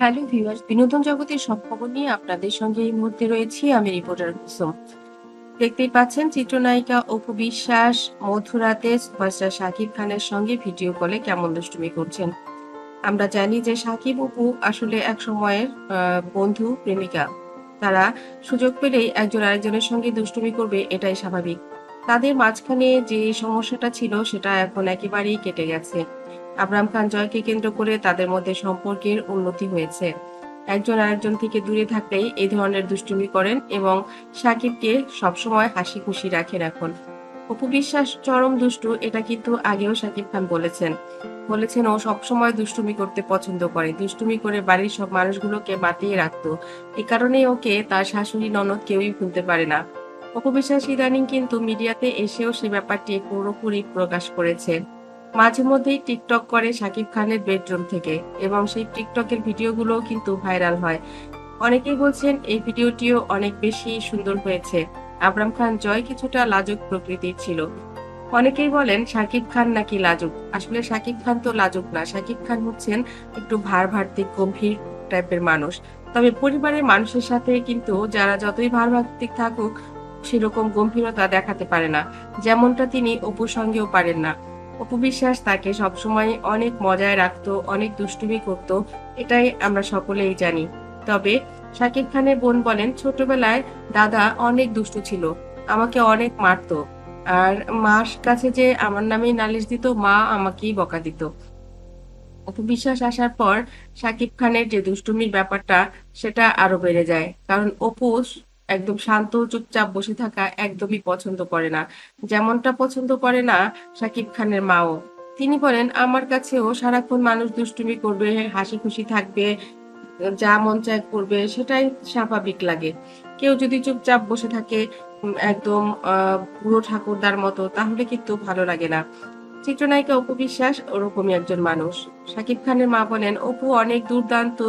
Hello viewers, বিনোদন জগতের সব খবর নিয়ে আপনাদের সঙ্গে এই মুহূর্তে রয়েছি আমি রিপোর্টার কুসুম। দেখতেই পাচ্ছেন, চিত্রনায়িকা অপু বিশ্বাস মধুরাতে সুপারস্টার শাকিব খানের সঙ্গে ভিডিও কলে কেমন দুষ্টুমি করছেন? আমরা জানি যে শাকিব অপু আসলে এক সময়ের বন্ধু, প্রেমিকা। তারা সুযোগ পেলেই একজন আরেকজনের সঙ্গে দুষ্টুমি করবে, এটাই স্বাভাবিক। তাদের মাঝখানে যে সমস্যাটা ছিল, সেটা এখন একেবারেই কেটে গেছে। আবরাম খান জয়কে কেন্দ্র করে তাদের মধ্যে সম্পর্কের উন্নতি হয়েছে। একজন আরেকজন থেকে দূরে থাকলেই এই ধরনের দুষ্টুমি করেন এবং সাকিবকে সবসময় হাসি খুশি রাখেন। এখন অপু বিশ্বাস চরম দুষ্টু, এটা কিন্তু আগেও সাকিব খান বলেছেন। বলেছেন, ও সবসময় দুষ্টুমি করতে পছন্দ করে। দুষ্টুমি করে বাড়ির সব মানুষগুলোকে বাতিয়ে রাখতো। এ কারণেই ওকে তার শাশুড়ি, ননদ কেউই ভুলতে পারে না। অপু বিশ্বাস ইদানিং কিন্তু মিডিয়াতে এসেও সে ব্যাপারটি পুরোপুরি প্রকাশ করেছে। মাঝে মধ্যেই টিকটক করে শাকিব খানের বেডরুম থেকে এবং সেই টিকটকের ভিডিওগুলো কিন্তু ভাইরাল হয়। অনেকেই বলছেন এই ভিডিওটিও অনেক বেশি সুন্দর হয়েছে। আবরাম খান জয় কিছুটা লাজুক প্রকৃতির ছিল। অনেকেই বলেন শাকিব খান নাকি লাজুক। আসলে শাকিব খান তো লাজুক না। শাকিব খান হচ্ছেন একটু ভার ভার্তিক গম্ভীর টাইপের মানুষ। তবে পরিবারের মানুষের সাথে কিন্তু যারা যতই ভার ভার্তিক থাকুক, সেরকম গম্ভীরতা দেখাতে পারে না। যেমনটা তিনি অপুর সঙ্গেও পারেন না। অপু বিশ্বাস তাকে সবসময় অনেক মজায় রাখতো, অনেক দুষ্টুমি করত, এটাই আমরা সকলেই জানি। তবে শাকিব খানের বোন বলেন, ছোটবেলায় দাদা অনেক দুষ্টু ছিল, আমাকে অনেক মারতো। আর মার কাছে যে আমার নামেই নালিশ দিত, মা আমাকেই বকা দিত। অপু বিশ্বাস আসার পর শাকিব খানের যে দুষ্টুমির ব্যাপারটা, সেটা আরও বেড়ে যায়। কারণ অপু একদম শান্ত, চুপচাপ বসে থাকা একদমই পছন্দ করে না। যেমনটা পছন্দ করে না শাকিব খানের মাও। তিনি বলেন, আমার কাছেও সারাক্ষণ মানুষ দুষ্টুমি করবে হাসি খুশি থাকবে, যা মন চায় করবে, সেটাই স্বাভাবিক লাগে। কেউ যদি চুপচাপ বসে থাকে একদম বুড়ো ঠাকুরদার মতো, তাহলে কিন্তু ভালো লাগে না। চিত্রনায়িকা অপু বিশ্বাস ওরকমই একজন মানুষ। শাকিব খানের মা বলেন, অপু অনেক দুর্দান্ত,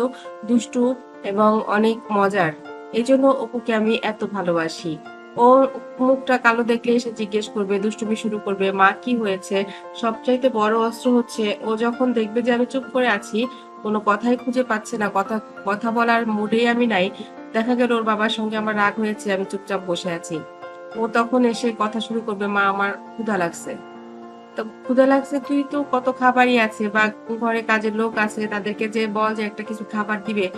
দুষ্টু এবং অনেক মজার। এজন্য অপুকে আমি এত ভালোবাসি। ওর মুখটা কালো দেখলে এসে জিজ্ঞেস করবে, দুষ্টুমি শুরু করবে, মা, কি হয়েছে? সবচাইতে বড় অস্ত্র হচ্ছে, ও যখন দেখবে যে আমি চুপ করে আছি, কোনো কথাই খুঁজে পাচ্ছে না, কথা কথা বলার মুডেই আমি নাই। দেখা গেল ওর বাবার সঙ্গে আমার রাগ হয়েছে, আমি চুপচাপ বসে আছি। ও তখন এসে কথা শুরু করবে, মা, আমার ক্ষুধা লাগছে। তো ক্ষুধা লাগছে? তুই তো কত খাবারই আছে বা ঘরে কাজের লোক আছে, তাদেরকে যে বল যে একটা কিছু খাবার দিবে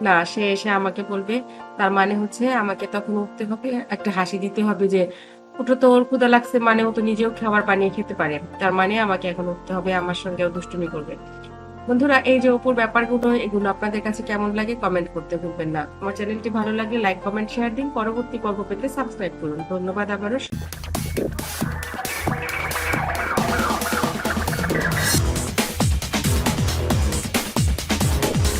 না, সে এসে আমাকে বলবে। তার মানে হচ্ছে আমাকে তখন উঠতে হবে, একটা হাসি দিতে হবে যে, ওটা তো ওর ক্ষুদা লাগছে মানে ও তো নিজেও খাবার বানিয়ে খেতে পারে। তার মানে আমাকে এখন উঠতে হবে, আমার সঙ্গেও দুষ্টুমি করবে। বন্ধুরা, এই যে ওপর ব্যাপারগুলো, এগুলো আপনাদের কাছে কেমন লাগে কমেন্ট করতে ভুলবেন না। আমার চ্যানেলটি ভালো লাগলে লাইক কমেন্ট শেয়ার দিন। পরবর্তী পর্ব পেতে সাবস্ক্রাইব করুন। ধন্যবাদ আবারও।